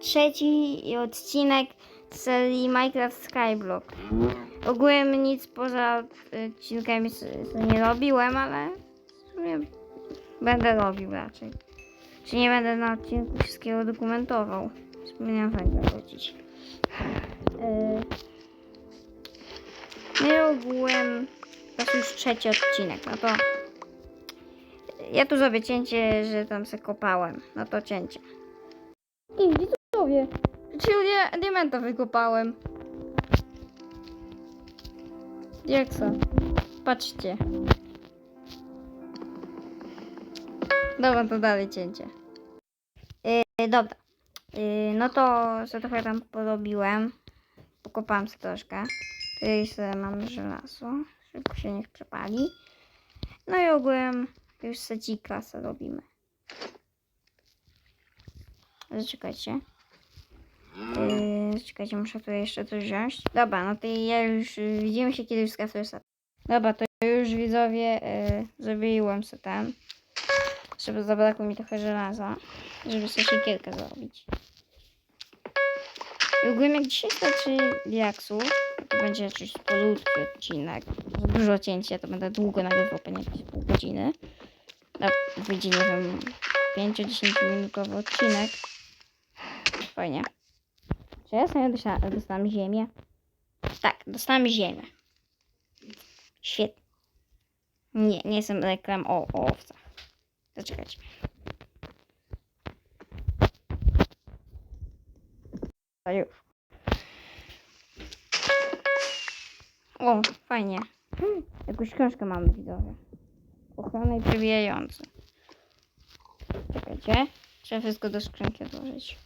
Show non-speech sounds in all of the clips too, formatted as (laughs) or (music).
trzeci odcinek serii Minecraft Skyblock. Ogółem nic poza odcinkami nie robiłem, ale będę robił raczej. Czy nie będę na odcinku wszystkiego dokumentował. Wspomniałem fajnie wrócić. Yy, ogółem to już trzeci odcinek, no to ja tu zrobię cięcie, że tam se kopałem. No to cięcie. I widzowie, czyli dia- diamenta wykopałem. Jak co? Patrzcie. Dobra, to dalej cięcie. Yy, dobra. Yy, no to sobie trochę tam porobiłem. Pokopałem sobie troszkę. Tutaj sobie mam żelazo. Szybko się niech przepali. No i ogółem już sadzika sobie robimy. Zaczekajcie. Yy, czekajcie, muszę tu jeszcze coś wziąć. Dobra, no to ja już y, widzimy się kiedy już skasuję sobie. Dobra, to już widzowie yy, zrobiłem sobie ten. Żeby zabrakło mi trochę żelaza, żeby sobie siekierkę zrobić. I ogólnie jak dzisiaj starczy diaksów, to będzie jakiś polutki odcinek. Za dużo cięcia, to będę długo nagrywał, pewnie jakieś pół godziny. No, wyjdzie, nie wiem, 5-10 minutowy odcinek. Fajnie. Czy ja dostałam, dostałam ziemię? Tak, dostałam ziemię. Świetnie. Nie, nie jestem reklam o, o owcach. Zaczekajcie. A już. O, fajnie. Hmm, Jakąś książkę mamy widzowie. Ochrona i przebijający. Czekajcie. Trzeba wszystko do skrzynki odłożyć.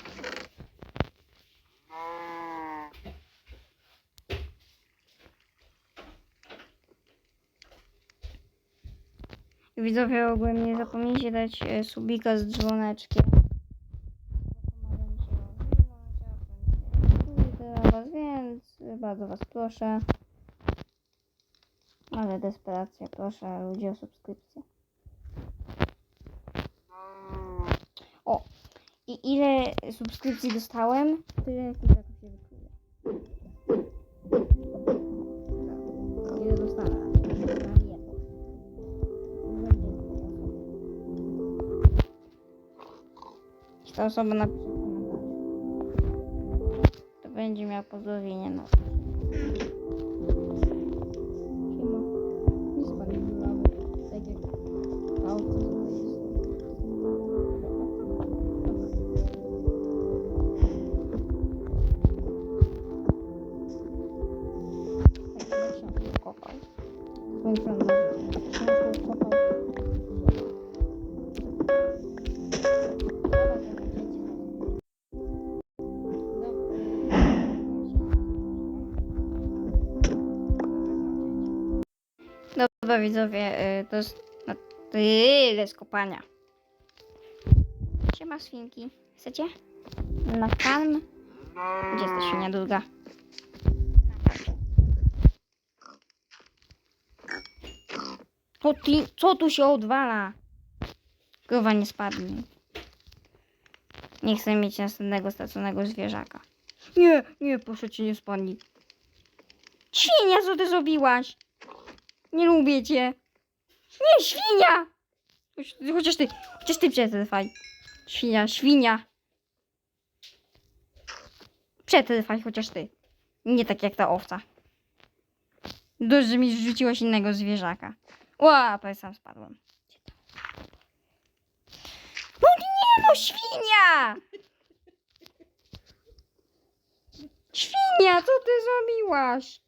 Widzowie ogólnie nie zapomnijcie dać e, subika z dzwoneczkiem. Was, więc bardzo was proszę. Ale desperacja, proszę ludzi o subskrypcję. O! I ile subskrypcji dostałem, tyle kubeków osoba napisze w komentarzu, to będzie miał pozdrowienie na Siema. Nic Dobra widzowie, y, to jest na tyle z kopania. Siema świnki. Chcecie? Na farm? Gdzie jest ta świnia druga? Co, ty, co tu się odwala? Krowa nie spadnie. Nie chcę mieć następnego straconego zwierzaka. Nie, nie, proszę cię, nie spadnij. Świnia, co ty zrobiłaś? Nie lubię cię. Nie, świnia! Chociaż ty, chociaż ty przetrwaj. Świnia, świnia. Przetrwaj chociaż ty. Nie tak jak ta owca. Dość, że mi zrzuciłaś innego zwierzaka. Ła, prawie sam spadłem. No nie, no świnia! Świnia, co ty zrobiłaś?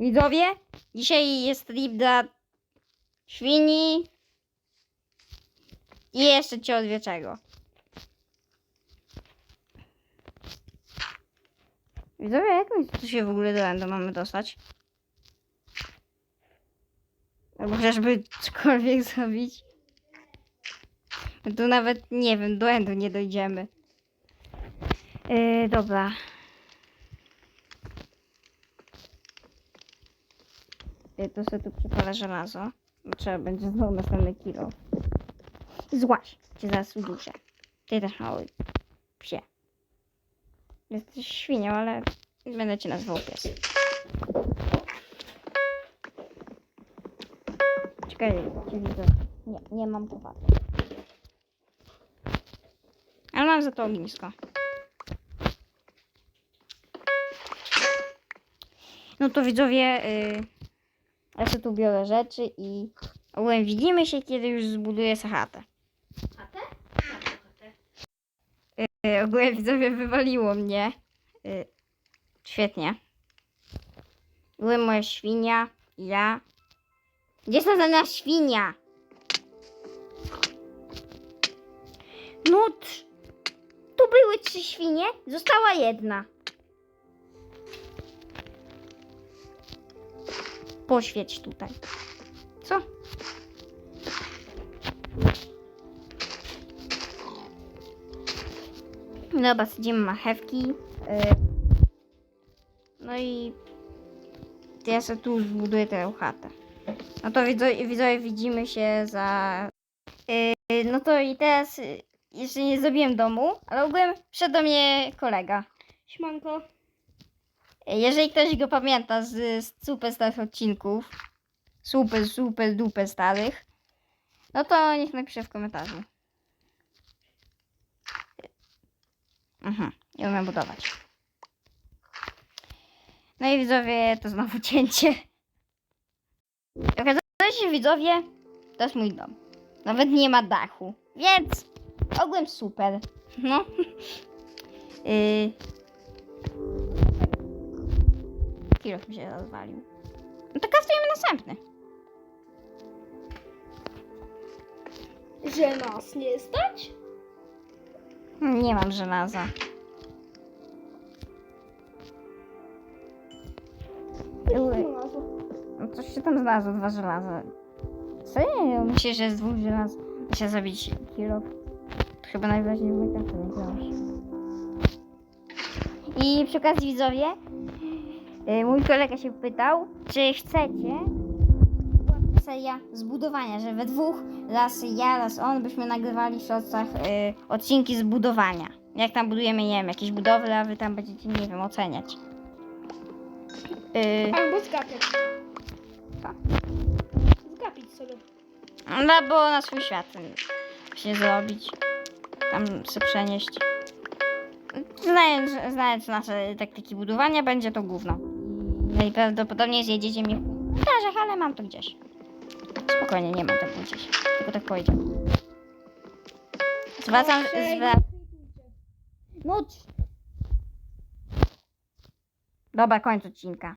Widzowie, dzisiaj jest trip dla świni i jeszcze czego. Widzowie, jak my tu się w ogóle do Endo mamy dostać? Albo chociażby cokolwiek (laughs) zrobić. My Tu nawet, nie wiem, do Endu nie dojdziemy. Yy, dobra. To sobie tu przypala żelazo. Trzeba będzie znowu następny kilo. Złaś, cię zaraz uduszę. Ty też mały psie. Jesteś świnią, ale będę cię nazywał pies. Czekaj, cię widzę. Nie, nie mam chłopaka. Ale mam za to ognisko. No to widzowie, y, ja sobie tu biorę rzeczy i ogólnie widzimy się, kiedy już zbuduję sobie chatę. Chatę? Jaką chatę? Y, ogólnie widzowie wywaliło mnie. Y, świetnie. Były moja świnia, ja. Gdzie jest ta świnia? No, trz- tu były trzy świnie, została jedna. Poświeć tutaj. Co? Dobra, sadzimy marchewki. y, No i ja sobie tu zbuduję tę chatę. No to widzowie, widzowie widzimy się za... y, No to i teraz jeszcze nie zrobiłem domu, ale ogółem przyszedł do mnie kolega. Śmanko. Jeżeli ktoś go pamięta z, z super starych odcinków, super, super, duper starych, no to niech napisze w komentarzu. Mhm, nie umiem budować. No i widzowie, to znowu (laughs) cięcie. Okazuje się, widzowie, to jest mój dom. Nawet nie ma dachu, więc ogółem super. No. yy... (laughs) Kilof mi się rozwalił. No to kaftujemy następny. Że nas nie stać? Nie mam żelaza. No coś się tam znalazło, dwa żelaza. Serio? Myślisz, że z dwóch żelaz się zabić kilo? Chyba najwyraźniej w Minecrafcie nie. I przy okazji widzowie, mój kolega się pytał, czy chcecie seria zbudowania, że we dwóch, raz ja, raz on, byśmy nagrywali w shortsach y, odcinki z budowania. Jak tam budujemy, nie wiem, jakieś budowle, a wy tam będziecie, nie wiem, oceniać. Y, Albo zgapiać. Co? Zgapić sobie. No bo na swój świat się zrobić. Tam się przenieść. Znając, znając nasze taktyki budowania, będzie to gówno. Najprawdopodobniej zjedziecie mnie w komentarzach, ale mam to gdzieś. Spokojnie, nie mam tego gdzieś. Tylko tak powiedział. Zwracam... Ojej. Zwra... C- Dobra, kończ odcinka.